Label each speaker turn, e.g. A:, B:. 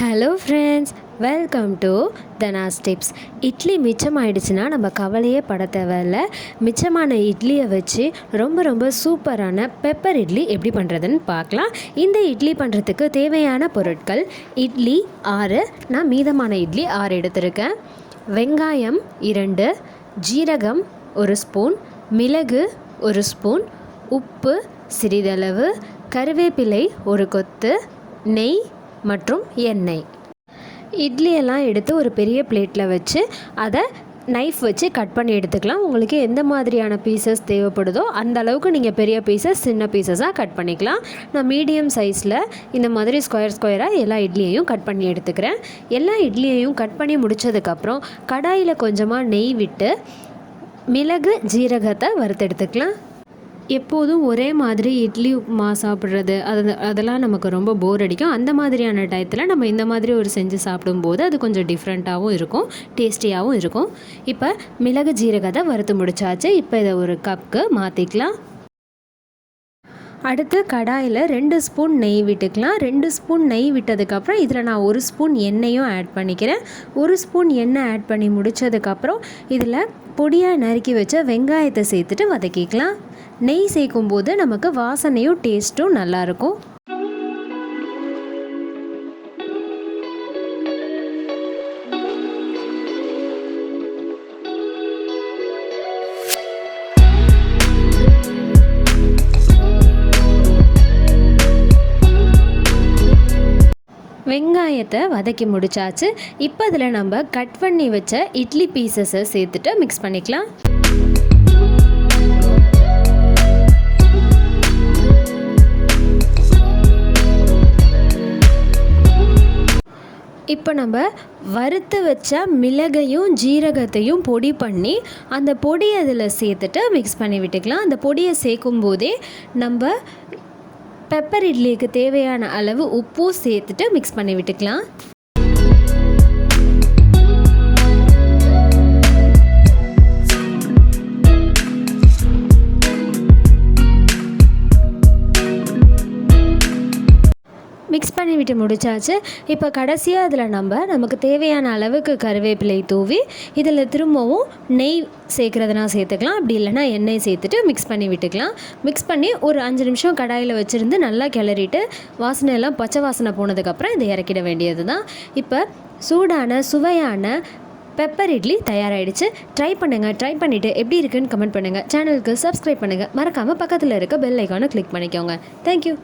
A: Hello friends welcome to Dhana's tips idli மிச்சம் ஆயிடுச்சுன்னா நம்ம கவலையே பட தேவையில்ல. மிச்சமான இட்லியை வச்சு ரொம்ப ரொம்ப சூப்பரான பெப்பர் இட்லி எப்படி பண்ணுறதுன்னு பார்க்கலாம். இந்த இட்லி பண்ணுறதுக்கு தேவையான பொருட்கள் இட்லி ஆறு. நான் மீதமான இட்லி ஆறு எடுத்திருக்கேன். வெங்காயம் இரண்டு ஜீரகம் ஒரு ஸ்பூன் மிளகு ஒரு ஸ்பூன் உப்பு சிறிதளவு கருவேப்பிலை ஒரு கொத்து நெய் மற்றும் எண்ணெய். இட்லியெல்லாம் எடுத்து ஒரு பெரிய பிளேட்டில் வச்சு அதை நைஃப் வச்சு கட் பண்ணி எடுத்துக்கலாம். உங்களுக்கு எந்த மாதிரியான பீசஸ் தேவைப்படுதோ அந்த அளவுக்கு நீங்கள் பெரிய பீசஸ் சின்ன பீசஸாக கட் பண்ணிக்கலாம். நான் மீடியம் சைஸில் இந்த மாதிரி ஸ்கொயர் ஸ்கொயராக எல்லா இட்லியையும் கட் பண்ணி எடுத்துக்கிறேன். எல்லா இட்லியையும் கட் பண்ணி முடித்ததுக்கப்புறம் கடாயில் கொஞ்சமாக நெய் விட்டு மிளகு ஜீரகத்தை வறுத்தெடுத்துக்கலாம். எப்போதும் ஒரே மாதிரி இட்லி உப்புமா சாப்பிட்றது அது அதெல்லாம் நமக்கு ரொம்ப போர் அடிக்கும். அந்த மாதிரியான டயத்தில் நம்ம இந்த மாதிரி ஒரு செஞ்சு சாப்பிடும்போது அது கொஞ்சம் டிஃப்ரெண்ட்டாகவும் இருக்கும் டேஸ்டியாகவும் இருக்கும். இப்போ மிளகு ஜீரகத்தை வறுத்து முடிச்சாச்சு. இப்போ இதை ஒரு கப்புக்கு மாற்றிக்கலாம் அடுத்து கடாயில் ரெண்டு ஸ்பூன் நெய் விட்டுக்கலாம். ரெண்டு ஸ்பூன் நெய் விட்டதுக்கப்புறம் இதில் நான் ஒரு ஸ்பூன் எண்ணெயும் ஆட் பண்ணிக்கிறேன். ஒரு ஸ்பூன் எண்ணெய் ஆட் பண்ணி முடித்ததுக்கப்புறம் இதில் பொடியாக நறுக்கி வச்ச வெங்காயத்தை சேர்த்துட்டு வதக்கிக்கலாம். நெய் சேர்க்கும் போது நமக்கு வாசனையும் டேஸ்ட்டும் நல்லாயிருக்கும். வெங்காயத்தை வதக்கி முடிச்சாச்சு. இப்போ இதில் நம்ம கட் பண்ணி வச்ச இட்லி பீசஸை சேர்த்துட்டு மிக்ஸ் பண்ணிக்கலாம். இப்போ நம்ம வறுத்து வச்ச மிளகையும் ஜீரகத்தையும் பொடி பண்ணி அந்த பொடியை அதில் சேர்த்துட்டு மிக்ஸ் பண்ணி விட்டுக்கலாம். அந்த பொடியை சேர்க்கும் போதே நம்ம பெப்பர் இட்லிக்கு தேவையான அளவு உப்பும் சேர்த்துட்டு மிக்ஸ் பண்ணி விட்டுக்கலாம். மிக்ஸ் பண்ணிவிட்டு முடித்தாச்சு முடிச்சாச்சு. இப்போ கடைசியாக அதில் நம்ம நமக்கு தேவையான அளவுக்கு கருவேப்பிலை தூவி இதில் திரும்பவும் நெய் சேர்க்குறதுனா சேர்த்துக்கலாம். அப்படி இல்லைனா எண்ணெய் சேர்த்துட்டு மிக்ஸ் பண்ணி விட்டுக்கலாம். மிக்ஸ் பண்ணி ஒரு அஞ்சு நிமிஷம் கடாயில் வச்சுருந்து நல்லா கிளறிட்டு வாசனை எல்லாம் பச்சை வாசனை போனதுக்கப்புறம் இதை இறக்கிட வேண்டியது தான் இப்போ சூடான சுவையான பெப்பர் இட்லி தயாராகிடுச்சு ட்ரை பண்ணுங்கள் ட்ரை பண்ணிவிட்டு எப்படி இருக்குன்னு கமெண்ட் பண்ணுங்கள் சேனலுக்கு சப்ஸ்கிரைப் பண்ணுங்கள் மறக்காமல் பக்கத்தில் இருக்க பெல் ஐக்கானை கிளிக் பண்ணிக்கோங்க. தேங்க்யூ